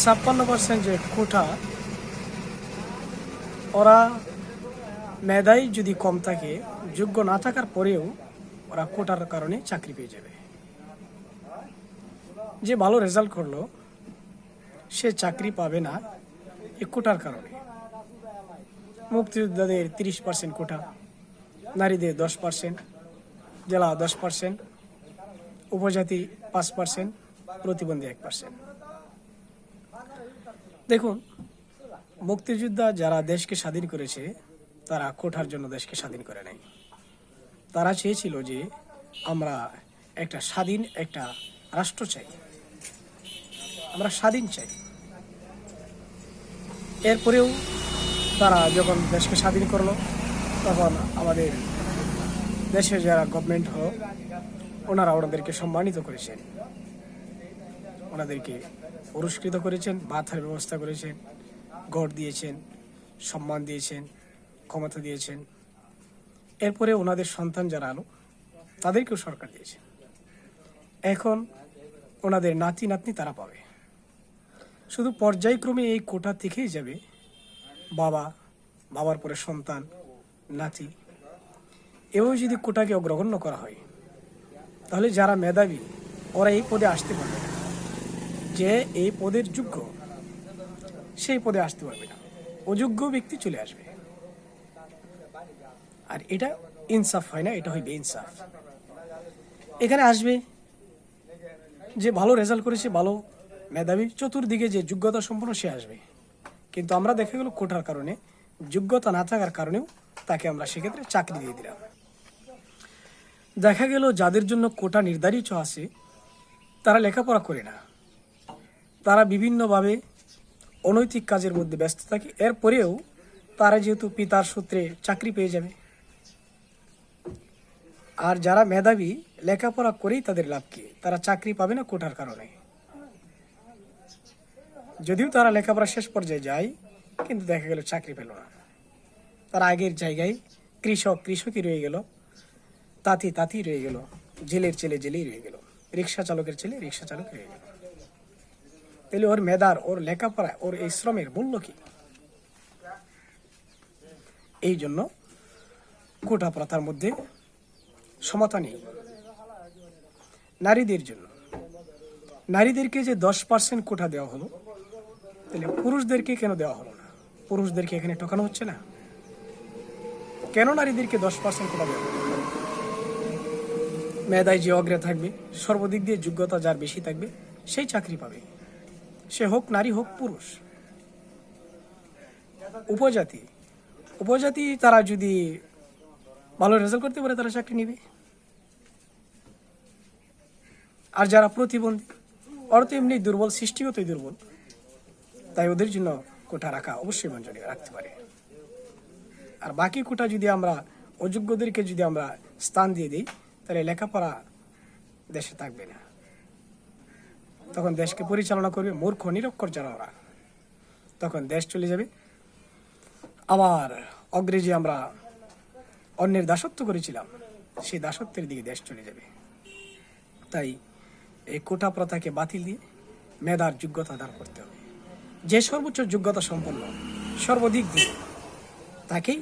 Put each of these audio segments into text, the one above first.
ছাপ্পান্ন পার্সেন্ট যে কোটা ওরা মেধাই যদি কম থাকে, যোগ্য না থাকার পরেও ওরা কোটার কারণে চাকরি পেয়ে যাবে। যে ভালো রেজাল্ট করল, সে চাকরি পাবে না এই কোটার কারণে। মুক্তিযোদ্ধাদের তিরিশ পার্সেন্ট কোটা নারীদের দশ পার্সেন্ট জেলা দশ পার্সেন্ট উপজাতি পাঁচ পার্সেন্ট প্রতিবন্ধী এক পার্সেন্ট দেখুন, মুক্তিযোদ্ধা যারা দেশকে স্বাধীন করেছে, তারা কোঠার জন্য দেশকে স্বাধীন করে নাই তারা চেয়েছিল যে আমরা একটা স্বাধীন একটা রাষ্ট্র চাই। আমরা স্বাধীন চাই। এরপরেও তারা যখন দেশকে স্বাধীন করল, তখন আমাদের দেশের যারা গভর্নমেন্ট হলো ওনারা ওনাদেরকে সম্মানিত করেছেন। ওনাদেরকে পুরস্কৃত করেছেন ভাতার ব্যবস্থা করেছেন, গড় দিয়েছেন, সম্মান দিয়েছেন, ক্ষমতা দিয়েছেন। এরপরে ওনাদের সন্তান যারা আলো, তাদেরকেও সরকার দিয়েছে। এখন ওনাদের নাতি নাতনি তারা পাবে। শুধু পর্যায়ক্রমে এই কোটা থেকেই যাবে বাবা, বাবার পরে সন্তান, নাতি। এভাবে যদি কোটাকে অগ্রগণ্য করা হয়, তাহলে যারা মেধাবী, ওরা এই পদে আসতে পারবে যে এই পদের যোগ্য, সেই পদে আসতে পারবে না। অযোগ্য ব্যক্তি চলে আসবে। আর এটা ইনসাফ হয় না, এটা হইবে ইনসাফ এখানে আসবে যে ভালো রেজাল্ট করেছে, ভালো মেধাবী, চতুর্দিকে যে যোগ্যতা সম্পন্ন সে আসবে। কিন্তু আমরা দেখা গেল কোটার কারণে, যোগ্যতা না থাকার কারণেও তাকে আমরা সেক্ষেত্রে চাকরি দিয়ে দিলাম। দেখা গেল যাদের জন্য কোটা নির্ধারিত আছে, তারা লেখাপড়া করে না। তারা বিভিন্নভাবে অনৈতিক কাজের মধ্যে ব্যস্ত থাকে। এরপরেও তারা যেহেতু পিতার সূত্রে চাকরি পেয়ে যাবে, আর যারা মেধাবী, লেখাপড়া করেই তাদের লাভ কি? তারা চাকরি পাবে না কোটার কারণে। যদিও তারা লেখাপড়া শেষ পর্যায়ে যায়, কিন্তু দেখা গেল চাকরি পেল না। তার আগের জায়গায় কৃষক, কৃষকই রয়ে গেল। তাঁতি তাঁতি রয়ে গেল। জেলের ছেলে, জেলেই রয়ে গেল। রিক্সা চালকের ছেলে, রিক্সা চালক রয়ে গেল। তাহলে ওর মেধার ওর লেখাপড়া ওর এই শ্রমের মূল্য কি? এই জন্য কোটা প্রথার মধ্যে সমতা নেই। নারীদের জন্য। নারীদেরকে যে দশ পার্সেন্ট কোটা দেওয়া হলো, তাহলে পুরুষদেরকে কেন দেওয়া হলো না? পুরুষদেরকে এখানে ঠকানো হচ্ছে না? কেন নারীদেরকে দশ পার্সেন্ট কোটা দেওয়া হলো? মেধায় যে অগ্রে থাকবে, সর্বদিক দিয়ে যোগ্যতা যার বেশি থাকবে, সেই চাকরি পাবে। সে হোক নারী হোক পুরুষ। উপজাতি। উপজাতি তারা যদি ভালো রেজাল্ট করতে পারে, তারা চাকরি নেবে। আর যারা প্রতিবন্ধী, ওরা তো এমনি দুর্বল, সৃষ্টিগতই দুর্বল। তাই ওদের জন্য কোটা রাখা অবশ্যই বাঞ্ছনীয় রাখতে পারে। আর বাকি কোটা যদি আমরা, অযোগ্যদেরকে যদি আমরা স্থান দিয়ে দিই, তাহলে লেখাপড়া দেশে থাকবে না। তখন দেশকে পরিচালনা করবে মূর্খ, নিরক্ষর যারা ওরা তখন দেশ চলে যাবে। আবার অগ্রে যে আমরা অন্যের দাসত্ব করেছিলাম, সেই দাসত্বের দিকে দেশ চলে যাবে। তাই এই কোটা প্রথাকে বাতিল দিয়ে মেধার যোগ্যতা দান করতে হবে। যে সর্বোচ্চ যোগ্যতা সম্পন্ন, সর্বদিক দিয়ে তাকেই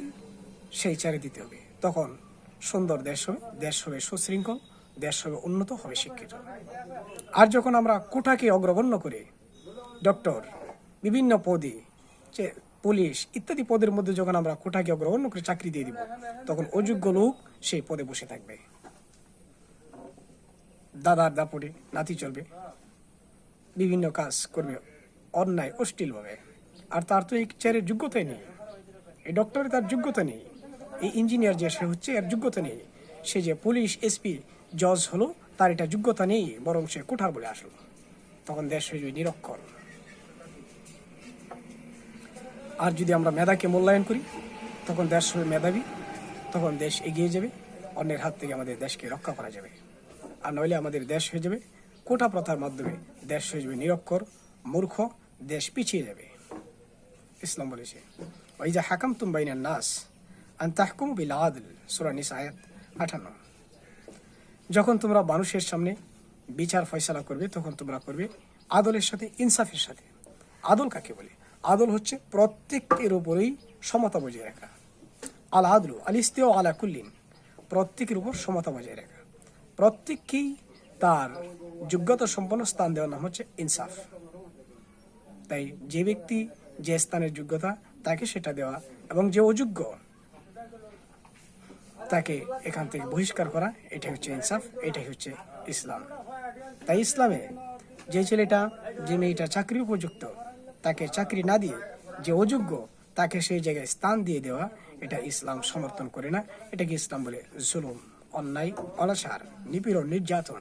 সেই চারে দিতে হবে। তখন সুন্দর দেশ হবে দেশ হবে সুশৃঙ্খল দেশ হবে, উন্নত হবে শিক্ষিত। আর যখন আমরা কোটাকে অগ্রগণ্য করে, ডক্টর, বিভিন্ন পদে, যে পুলিশ ইত্যাদি পদের মধ্যে যখন আমরা কোটাকে অগ্রগণ্য করে চাকরি দিয়ে দিব, তখন অযোগ্য লোক সেই পদে বসে থাকবে। দাদার দাপটে নাতি চলবে। বিভিন্ন কাজ করবে, অন্যায় অশ্লীলভাবে আর তার তো এই চেয়ারের যোগ্যতাই নেই। এই ডক্টরের তার যোগ্যতা নেই। এই ইঞ্জিনিয়ার যে, সে হচ্ছে, এর যোগ্যতা নেই। সে যে পুলিশ এসপি জজ হলো, তার এটা যোগ্যতা নেই, বরং সে কোঠার বলে আসলো। তখন দেশ হয়ে যাবে নিরক্ষর। আর যদি আমরা মেধাকে মূল্যায়ন করি, তখন দেশ হবে মেধাবী, তখন দেশ এগিয়ে যাবে, অন্যের হাত থেকে আমাদের দেশকে রক্ষা করা যাবে। আর নইলে আমাদের দেশ হয়ে যাবে, কোটা প্রথার মাধ্যমে দেশ হয়ে যাবে নিরক্ষর, মূর্খ, দেশ পিছিয়ে যাবে। ইসলাম বলেছে ওই যে হাকাম তুম নাস আন তাহকুম বিল আদল সুরা নিস আয়াত আঠান্ন। যখন তোমরা মানুষের সামনে বিচার ফয়সালা করবে, তখন তোমরা করবে আদলের সাথে, ইনসাফের সাথে। আদল কাকে বলে? আদল হচ্ছে প্রত্যেকের উপরেই সমতা বজায় রাখা। আল আদলু, আল ইস্তেও আলা কুল্লিন, প্রত্যেকের উপর সমতা বজায় রাখা। প্রত্যেককেই তার যোগ্যতা সম্পন্ন স্থান দেওয়ার নাম হচ্ছে ইনসাফ। তাই যে ব্যক্তি যে স্থানের যোগ্যতা, তাকে সেটা দেওয়া এবং যে অযোগ্য তাকে এখান থেকে বহিষ্কার করা, এটাই হচ্ছে ইনসাফ, এটাই হচ্ছে ইসলাম। তাই ইসলামে যে ছেলেটা, যে মেয়েটা চাকরি উপযুক্ত, তাকে চাকরি না দিয়ে যে অযোগ্য, তাকে সেই জায়গায় স্থান দিয়ে দেওয়া, এটা ইসলাম সমর্থন করে না। এটাকে ইসলাম বলে জুলুম, অন্যায় অনাচার নিপীড়ন, নির্যাতন।